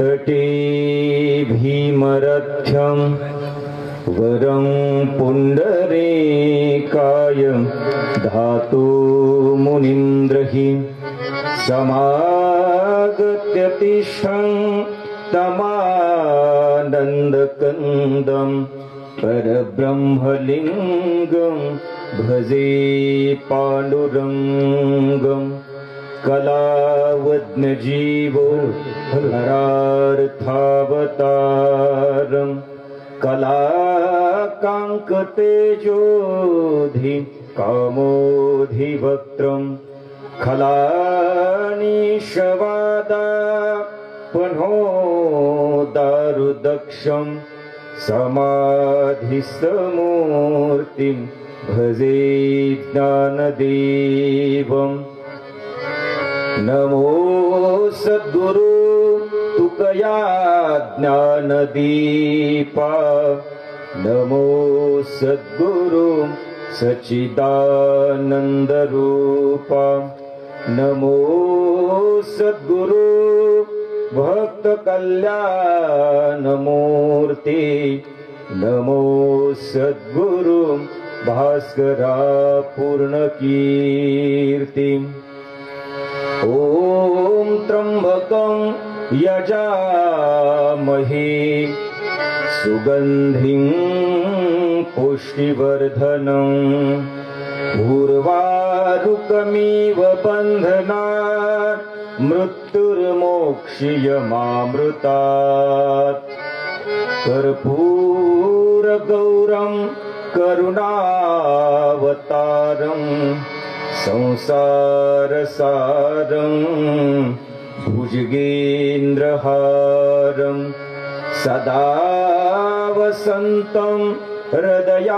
तटे भीमरथ्यं वरं पुण्डरीकाय धातु मुनीन्द्रहि समागत्यतिष्ठं तमानन्दकन्दं परब्रह्मलिङ्गं भजे पाण्डुरङ्गम् कलावज्ञजीवो हरार्थावतारम् कलाकाङ्कतेजोधि कामोधिवक्त्रम् खलानिशवादा पुनो दारुदक्षम् समाधिस्तमूर्तिं भजे ज्ञानदेवम् नमो सद्गुरु तुकया ज्ञानदीपा। नमो सद्गुरु सच्चिदानन्दरूपा। नमो सद्गुरु भक्तकल्याणमूर्ति नमो सद्गुरु भास्करा पूर्णकीर्तिम् ॐ त्र्यम्बकं यजामहे। सुगन्धिं पुष्टिवर्धनम् उर्वारुकमिव बन्धनात् मृत्युर्मोक्षीयमामृतात् कर्पूरगौरं करुणावतारम् संसारसारं भुजगेन्द्रहारं सदा वसन्तं हृदयारविन्दे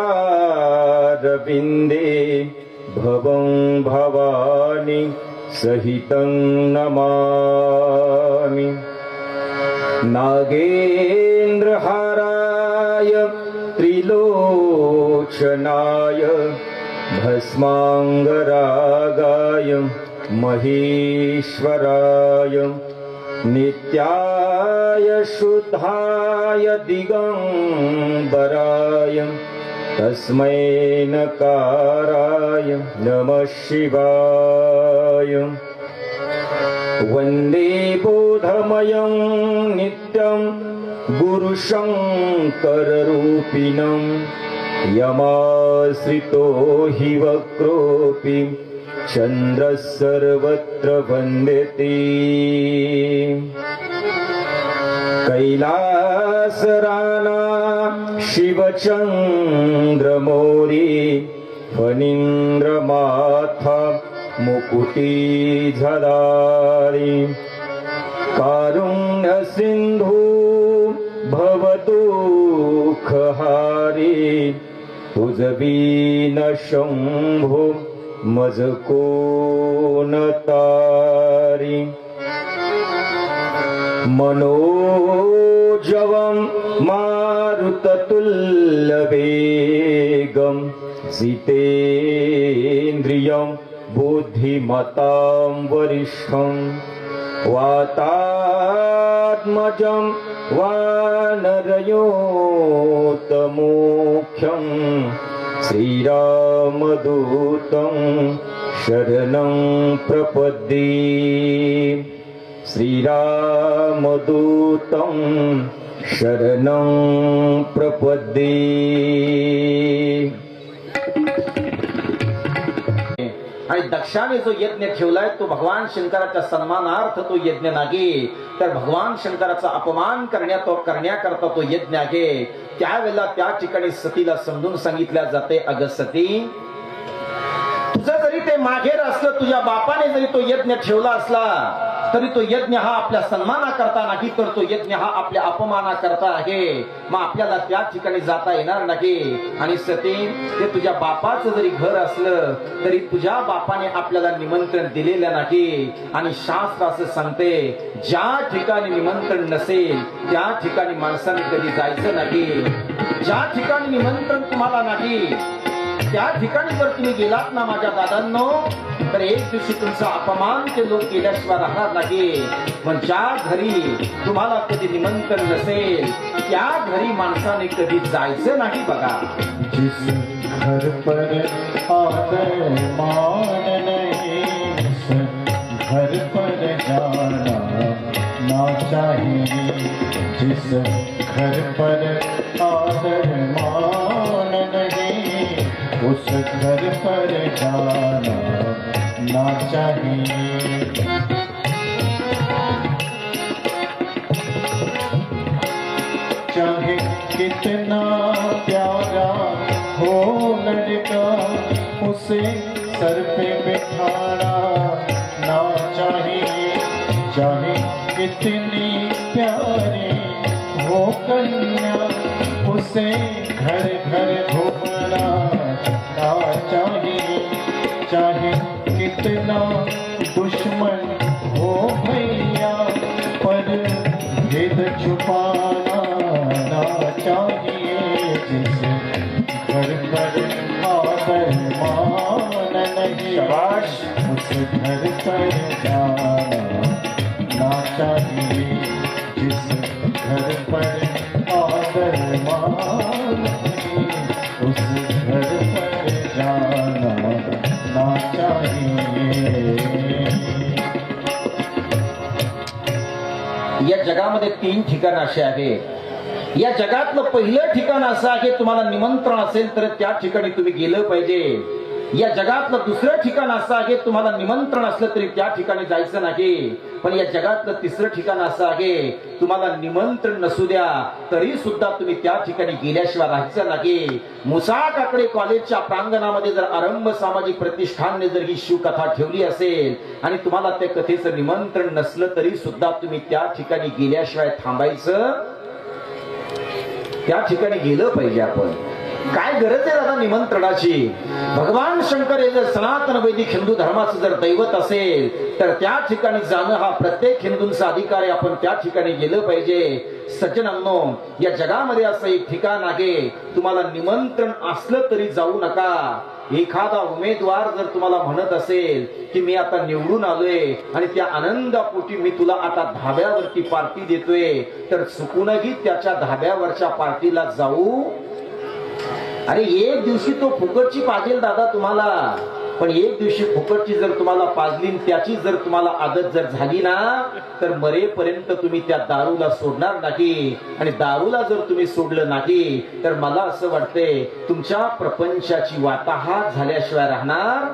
भवं भवानि सहितं नमामि। नागेन्द्रहाराय त्रिलोचनाय भस्माङ्गरागाय महेश्वराय नित्याय शुद्धाय दिगम्बराय तस्मै नकाराय नमः शिवाय वन्दे बोधमयं नित्यं गुरुशङ्कररूपिणम् यमाश्रितो हि वक्रोऽपि चन्द्रः सर्वत्र वन्द्यते कैलासराना शिवचन्द्रमौरी फणीन्द्रमाथा मुकुटी झलारि कारुण्यसिन्धु खहारी। तुझबीन शंभो मज कोण तारी मनोजवं मारुततुल्यवेगं जितेन्द्रियं बुद्धिमतां वरिष्ठं वातात्मजं वानरयोतमोख्यं श्रीरामदूतं शरणं प्रपद्ये। श्रीरामदूतं शरणं प्रपद्ये आणि दक्षाने जो यज्ञ ठेवलाय तो भगवान शंकराच्या सन्मानार्थ तो यज्ञ नागे तर भगवान शंकराचा अपमान करण्यात करण्याकरता तो यज्ञ आहे त्यावेळेला त्या ठिकाणी सतीला समजून सांगितल्या जाते अग सती तुझं जरी ते माघेर असलं तुझ्या बापाने जरी तो यज्ञ ठेवला असला तरी तो यज्ञ हा आपल्या सन्माना करता. नाही तर तो यज्ञ हा आपल्या अपमाना करता आहे. मग आपल्याला त्या ठिकाणी जाता येणार नाही. आणि सती ते तुझ्या बापाचं जरी घर असलं तरी तुझ्या बापाने आपल्याला निमंत्रण दिलेलं नाही. आणि शास्त्र असं सांगते ज्या ठिकाणी निमंत्रण नसेल त्या ठिकाणी माणसाने कधी जायचं नाही. ज्या ठिकाणी निमंत्रण तुम्हाला नाही त्या ठिकाणी जर तुम्ही गेलात ना माझ्या दादांनो तर एक दिवशी तुमचा अपमान ते लोक केल्याशिवाय राहणार नाही. पण ज्या घरी तुम्हाला कधी निमंत्रण नसेल. त्या घरी माणसाने कधी जायचं नाही बघा. जिस घर पर आदर मान नहीं घर पर जाना ना चाहिए। जिस घर पर आदर मान नहीं उस घर पर जाना ना चाहिए चाहे कितना प्यारा हो लड़का उसे सर पे बिठाना ना चाहिए चाहे कितनी प्यारी हो कन्या उसे घर घर घूमना कितना दुश्मन हो भैया पर भेद छुपाना ना चाहिए जिसे घर पर आदर मान नहीं शाबाश। उस घर पर जाना तीन ठिकाण असे आहेत या जगातलं पहिलं ठिकाण असं आहे तुम्हाला निमंत्रण असेल तर त्या ठिकाणी तुम्ही गेलं पाहिजे. या जगातलं दुसरं ठिकाण असं आहे तुम्हाला निमंत्रण असलं तरी त्या ठिकाणी जायचं नाही. पण या जगातलं तिसरं ठिकाण असं आहे तुम्हाला निमंत्रण नसू द्या तरी सुद्धा तुम्ही त्या ठिकाणी गेल्याशिवाय राहायचं नाही. मुसा काकडे कॉलेजच्या प्रांगणामध्ये जर आरंभ सामाजिक प्रतिष्ठानने जर ही शिवकथा ठेवली असेल आणि तुम्हाला त्या कथेचं निमंत्रण नसलं तरी सुद्धा तुम्ही त्या ठिकाणी गेल्याशिवाय थांबायचं त्या ठिकाणी गेलं पाहिजे आपण. काय गरज आहे दादा निमंत्रणाची? भगवान शंकर हे जर सनातन वैदिक हिंदू धर्माचं जर दैवत असेल तर त्या ठिकाणी जाणं हा प्रत्येक हिंदूंचा अधिकार आहे. आपण त्या ठिकाणी गेलं पाहिजे. सज्जनांनो या जगामध्ये असं एक ठिकाण आहे. तुम्हाला निमंत्रण असलं तरी जाऊ नका. एखादा उमेदवार जर तुम्हाला म्हणत असेल की मी आता निवडून आलोय आणि त्या आनंदापोटी मी तुला आता धाब्यावरती पार्टी देतोय तर चुकूनही त्याच्या धाब्यावरच्या पार्टीला जाऊ अरे एक दिवशी तो फुकटची पाजेल दादा तुम्हाला. पण एक दिवशी फुकटची जर तुम्हाला पाजली त्याची जर तुम्हाला आदत जर झाली ना तर मरेपर्यंत तुम्ही त्या दारूला सोडणार नाही. आणि दारूला जर तुम्ही सोडलं नाही तर मला असं वाटतंय तुमच्या प्रपंचाची वाताहात झाल्याशिवाय राहणार.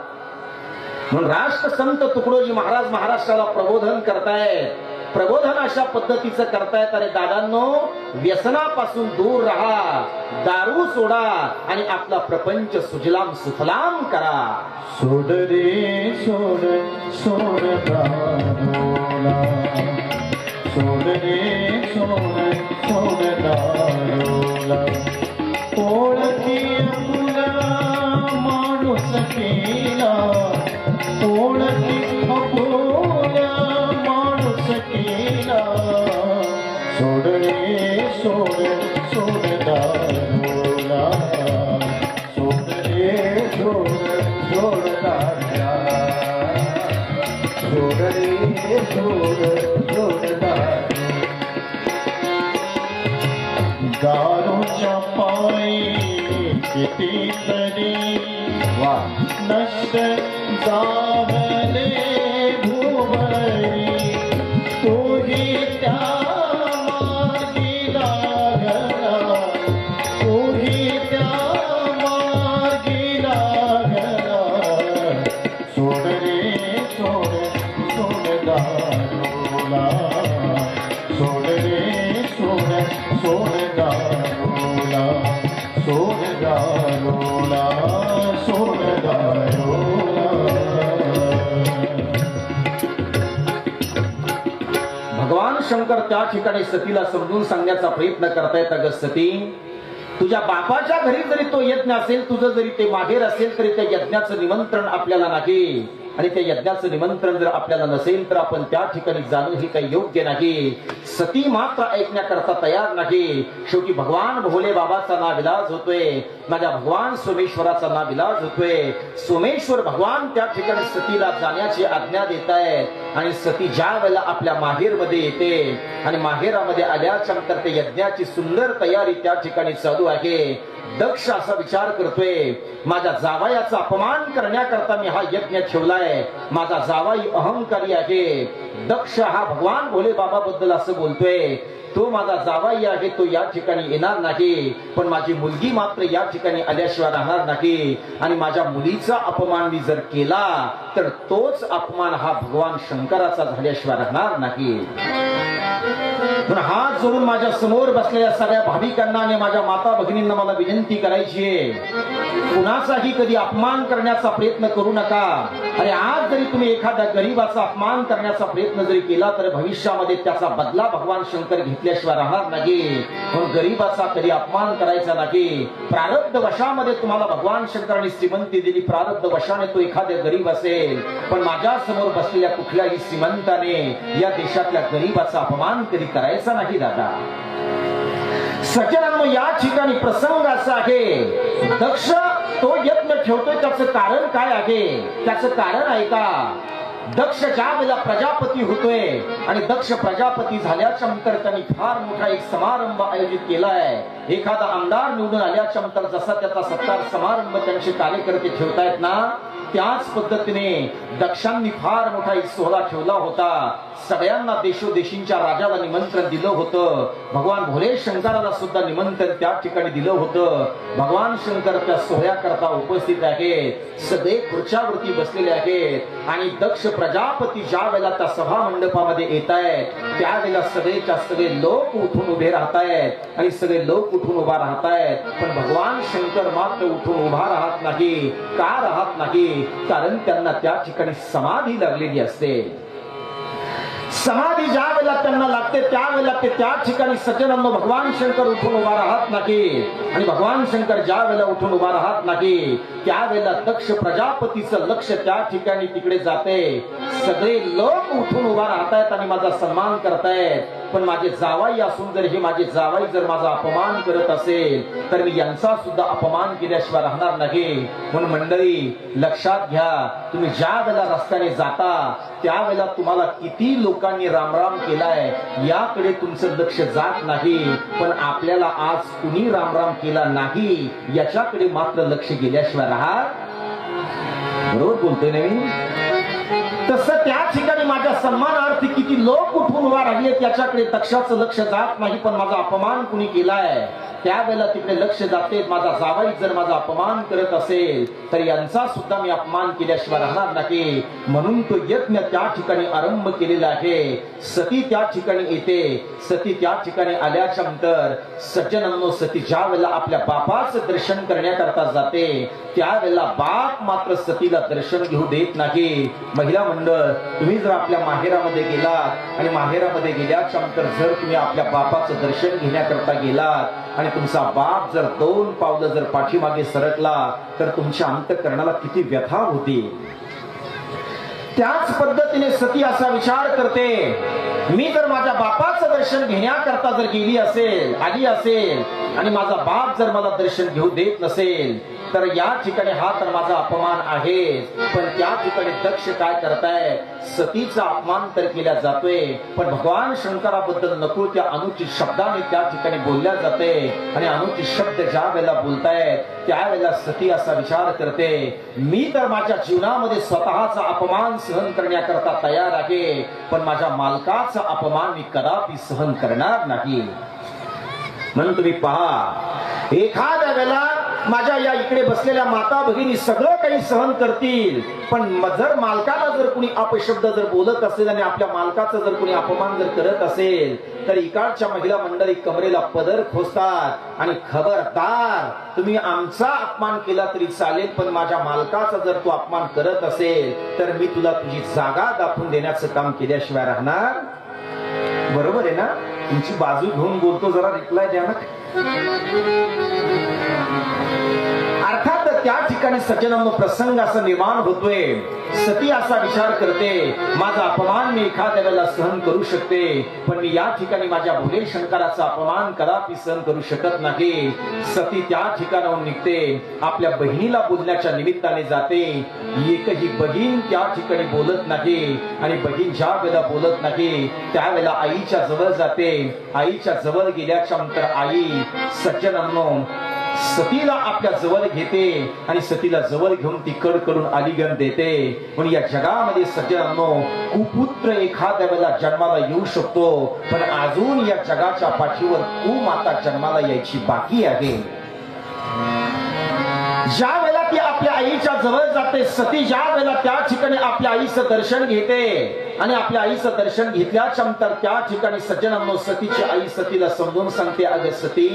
म्हणून राष्ट्रसंत तुकडोजी महाराज महाराष्ट्राला प्रबोधन करतायत. प्रबोधन अशा पद्धतीचं करतायत. अरे दादांनो व्यसनापासून दूर राहा दारू सोडा आणि आपला प्रपंच सुजलाम सुफलाम करा. सोड रे सोड सोड सोड रे सोड सोड दारूच्या पायी कितीतरी वा नष्ट जाहले भुवरी. शंकर त्या ठिकाणी सतीला समजून सांगण्याचा प्रयत्न करतायत अगं सती. तुझ्या बापाच्या घरी जरी तो यज्ञ असेल तुझं जरी ते माहेर असेल तरी त्या यज्ञाचं निमंत्रण आपल्याला नाही. आणि त्या यज्ञाचं निमंत्रण जर आपल्याला नसेल तर आपण त्या ठिकाणी जाणं हे काही योग्य नाही. सती मात्र ऐकण्याकरता तयार नाही. शेवटी भगवान भोले बाबाचा नाविलाज होतोय. माझ्या भगवान सोमेश्वराचा नाविलाज होतोय. सोमेश्वर भगवान त्या ठिकाणी सतीला जाण्याची आज्ञा देत आहे आणि सती ज्या वेळेला आपल्या माहेरमध्ये येते आणि माहेरामध्ये आल्याच्यानंतर ते यज्ञाची सुंदर तयारी त्या ठिकाणी चालू आहे. दक्ष असा विचार करतोय माझ्या जावायाचा अपमान करण्याकरता मी हा यज्ञ ठेवलाय माझा जावाई अहंकारी आहे. दक्ष हा भगवान भोले बाबा बद्दल असं बोलतोय तो माझा जावाई आहे तो या ठिकाणी येणार नाही पण माझी मुलगी मात्र या ठिकाणी आल्याशिवाय राहणार नाही. आणि माझ्या मुलीचा अपमान मी जर केला तर तोच अपमान हा भगवान शंकराचा झाल्याशिवाय राहणार नाही. पण हात जोडून माझ्यासमोर बसलेल्या सगळ्या भाविकांना आणि माझ्या माता भगिनींना मला विनंती करायची आहे. कुणाचाही कधी अपमान करण्याचा प्रयत्न करू नका. अरे आज जरी तुम्ही एखाद्या गरीबाचा अपमान करण्याचा प्रयत्न जरी केला तर भविष्यामध्ये त्याचा बदला भगवान शंकर घेतल्याशिवाय राहणार नाही. म्हणून गरीबाचा कधी अपमान करायचा नाही. प्रारब्ध वशामध्ये तुम्हाला भगवान शंकरांनी श्रीमंती दिली. प्रारब्ध वशाने तो एखाद्या गरीब असेल. पण माझ्यासमोर बसलेल्या कुठल्याही श्रीमंताने या देशातल्या गरीबाचा अपमान कधी करायचा नाही दादा सज्जनांनो या ठिकाणी प्रसंग असा आहे दक्ष तो यत्न ठेवतोय त्याचं कारण काय आहे? त्याचं कारण आहे का? दक्ष ज्या वेळेला प्रजापती होतोय आणि दक्ष प्रजापती झाल्याच्यानंतर त्यांनी फार मोठा एक समारंभ आयोजित केलाय. एखादा आमदार निवडून आल्याच्यानंतर जसा त्याचा सत्कार समारंभ त्यांचे कार्यकर्ते ठेवतायत ना त्याच पद्धतीने दक्षांनी फार मोठा एक सोहळा ठेवला होता. सगळ्यांना देशोदेशींच्या राजाला निमंत्रण दिलं होतं. भगवान भोले शंकराला सुद्धा निमंत्रण त्या ठिकाणी दिलं होतं. भगवान शंकर त्या सोहळ्याकरता उपस्थित आहेत. सगळे खुर्च्यावरती बसलेले आहेत. आणि दक्ष प्रजापती ज्या वेळेला त्या सभा मंडपामध्ये येत आहेत त्यावेळेला सगळेच्या सगळे लोक उठून उभे राहत आहेत. आणि सगळे लोक उठून उभा राहत आहेत. पण भगवान शंकर मात्र उठून उभा राहत नाही का राहत नाही? कारण त्यांना त्या ठिकाणी समाधी लागलेली असते. समाधी ज्या वेळेला त्यांना लागते त्यावेळेला ते त्या ठिकाणी सचनंद भगवान शंकर उठून उभा राहत नाही आणि भगवान शंकर ज्या वेळेला उठून उभा राहत नाही त्यावेळेला दक्ष प्रजापतीचं लक्ष त्या ठिकाणी तिकडे जाते. सगळे लोक उठून उभा राहतायत आणि माझा सन्मान करतायत. पण माझे जावाई असून जर हे माझे जावाई जर माझा अपमान करत असेल तर मी यांचा सुद्धा अपमान केल्याशिवाय राहणार नाही. म्हणून मंडळी लक्षात घ्या तुम्ही ज्या वेळेला रस्त्याने जाता त्यावेळेला तुम्हाला किती लोकांनी रामराम केलाय याकडे तुमचं लक्ष जात नाही. पण आपल्याला आज कुणी रामराम केला नाही याच्याकडे मात्र लक्ष गेल्याशिवाय राहा. बरोबर बोलतोय ना मी तसं त्या ठिकाणी माझ्या सन्मानार्थी लोक उठून वाढले त्याच्याकडे दक्षाचं लक्ष जात नाही पण माझा अपमान कुणी केलाय? त्यावेळेला तिकडे लक्ष जाते माझा जावाई जर माझा अपमान करत असेल तर यांचा सुद्धा मी अपमान केल्याशिवाय राहणार नाही. म्हणून तो यज्ञ त्या ठिकाणी आरंभ केलेला आहे. सती त्या ठिकाणी येते. सती त्या ठिकाणी आल्याच्यानंतर सज्जनांनो सती ज्या वेळेला आपल्या बापाचं दर्शन करण्याकरता जाते त्यावेळेला बाप मात्र सतीला दर्शन घेऊ देत नाही. महिला मंडळ तुम्ही जर आपल्या माहेरामध्ये गेलात आणि माहेरामध्ये गेल्याच्यानंतर जर तुम्ही आपल्या बापाचं दर्शन घेण्याकरता गेलात आणि तुमचा बाप जर दोन पावलं जर पाठीमागे सरकला तर तुमच्या अंतकरणाला किती व्यथा होती. त्याच पद्धतीने सती असा विचार करते मी जर माझ्या बापाचं दर्शन घेण्याकरता जर गेली असेल आली असेल आणि माझा बाप जर मला दर्शन घेऊ देत नसेल तर या ठिकाणी हा तर माझा अपमान आहे पण त्या ठिकाणी दक्ष काय करताय? सतीचा अपमान तर केला जातोय. पण भगवान शंकराबद्दल नको त्या अनुचित शब्दाने त्या ठिकाणी बोलल्या जाते. आणि अनुचित शब्द ज्या वेळेला बोलतायत त्यावेळेला सती असा विचार करते मी तर माझ्या जीवनामध्ये स्वतःचा अपमान सहन करण्याकरता तयार आहे पण माझ्या मालकाचा अपमान मी कदापि सहन करणार नाही. म्हणून तुम्ही पहा एखाद्या वेळेला माझ्या या इकडे बसलेल्या माता भगिनी सगळं काही सहन करतील. पण जर मालकाला जर कुणी अपशब्द जर बोलत असेल आणि आपल्या मालकाचा जर कुणी अपमान जर करत असेल तर इकडच्या महिला मंडळी कमरेला पदर खोसतात आणि खबरदार तुम्ही आमचा अपमान केला तरी चालेल पण माझ्या मालकाचा जर तू अपमान करत असेल तर मी तुला तुझी जागा दाखवून देण्याचं काम केल्याशिवाय राहणार? बरोबर आहे ना? तुमची बाजू घेऊन बोलतो जरा रिप्लाय द्या ना. ठिकाणी सज्जनांनो प्रसंग असा निर्माण होतोय. सती असा विचार करते माझा अपमान मी एखाद्या वेळेला सहन करू शकते पण मी या ठिकाणी माझ्या भुले शंकराचा अपमान कदापि सहन करू शकत नाही. सती त्या ठिकाणाहून निघते आपल्या बहिणीला बोलण्याच्या निमित्ताने जाते. एकही बहीण त्या ठिकाणी बोलत नाही आणि बहीण ज्या वेळेला बोलत नाही त्यावेळेला आईच्या जवळ जाते. आईच्या जवळ गेल्याच्यानंतर आई सज्जनांनो सतीला आपल्या जवळ घेते आणि सतीला जवळ घेऊन ती कडकडून आलिगन देते. पण या जगामध्ये सज्जनांनो कुपुत्र एखाद्या वेळेला जन्माला येऊ शकतो. पण अजून या जगाच्या पाठीवर कुमाता जन्माला यायची बाकी आहे. ज्या आईच्या जवळ जाते सती ज्या वेळेला त्या ठिकाणी आपल्या आईचं दर्शन घेते आणि आपल्या आईचं दर्शन घेतल्याच्या नंतर त्या ठिकाणी सज्जनांनो सतीची आई सतीला समजून सांगते अगं सती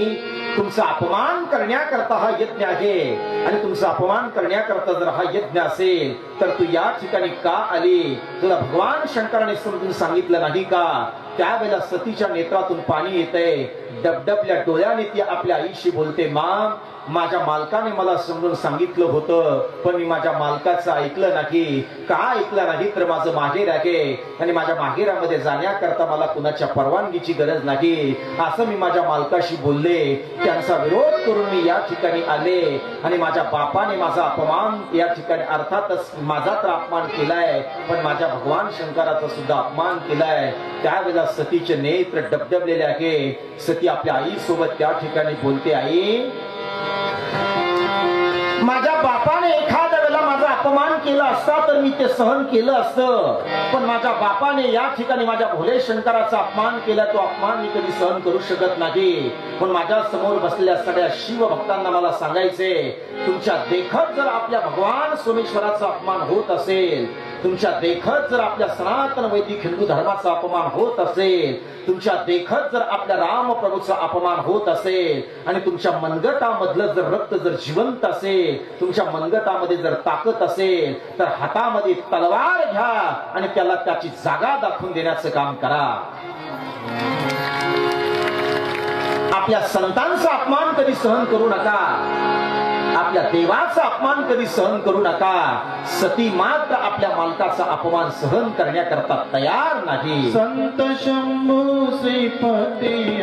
तुमचा अपमान करण्याकरता हा यज्ञ आहे आणि तुमचा अपमान करण्याकरता जर हा यज्ञ असेल तर तू या ठिकाणी का आली? तुला भगवान शंकराने समजून सांगितलं नाही का? त्यावेळेला सतीच्या नेत्रातून पाणी येतंय डबडबल्या डोळ्याने ती आपल्या आईशी बोलते माम माझ्या मालकाने मला समजून सांगितलं होतं पण मी माझ्या मालकाचं ऐकलं नाही. का ऐकलं नाही? तर माझं माहेर आहे. आणि माझ्या माहेरामध्ये जाण्याकरता मला कुणाच्या परवानगीची गरज नाही. असं मी माझ्या मालकाशी बोलले. त्यांचा विरोध करून मी या ठिकाणी आले. आणि माझ्या बापाने माझा अपमान या ठिकाणी अर्थातच माझा तर अपमान केलाय पण माझ्या भगवान शंकराचा सुद्धा अपमान केलाय. त्यावेळेला सतीचे नेत्र डबडबलेले आहे. सती आपल्या आई सोबत त्या ठिकाणी बोलते आई माझ्या बापाने एखाद्या वेळेला माझा अपमान केला असता तर मी ते सहन केलं असतं. पण माझ्या बापाने या ठिकाणी माझ्या भोले शंकराचा अपमान केला तो अपमान मी कधी सहन करू शकत नाही. पण माझ्यासमोर बसलेल्या सगळ्या शिव भक्तांना मला सांगायचे तुमच्या देखत जर आपल्या भगवान सोमेश्वराचा अपमान होत असेल तुमच्या देखत जर आपल्या सनातन वैदिक हिंदू धर्माचा अपमान होत असेल तुमच्या देखत जर आपल्या राम प्रभूचा अपमान होत असेल आणि तुमच्या मनगटामधलं जर रक्त जर जिवंत असेल तुमच्या मनगटामध्ये जर ताकद असेल तर हातामध्ये तलवार घ्या आणि त्याला त्याची जागा दाखवून देण्याचं काम करा. आपल्या संतांचा अपमान कधी सहन करू नका. आपल्या देवाचा अपमान कधी सहन करू नका. सती मात्र आपल्या मालकाचा अपमान सहन करण्याकरता तयार नाही. संत शंभू श्रीपती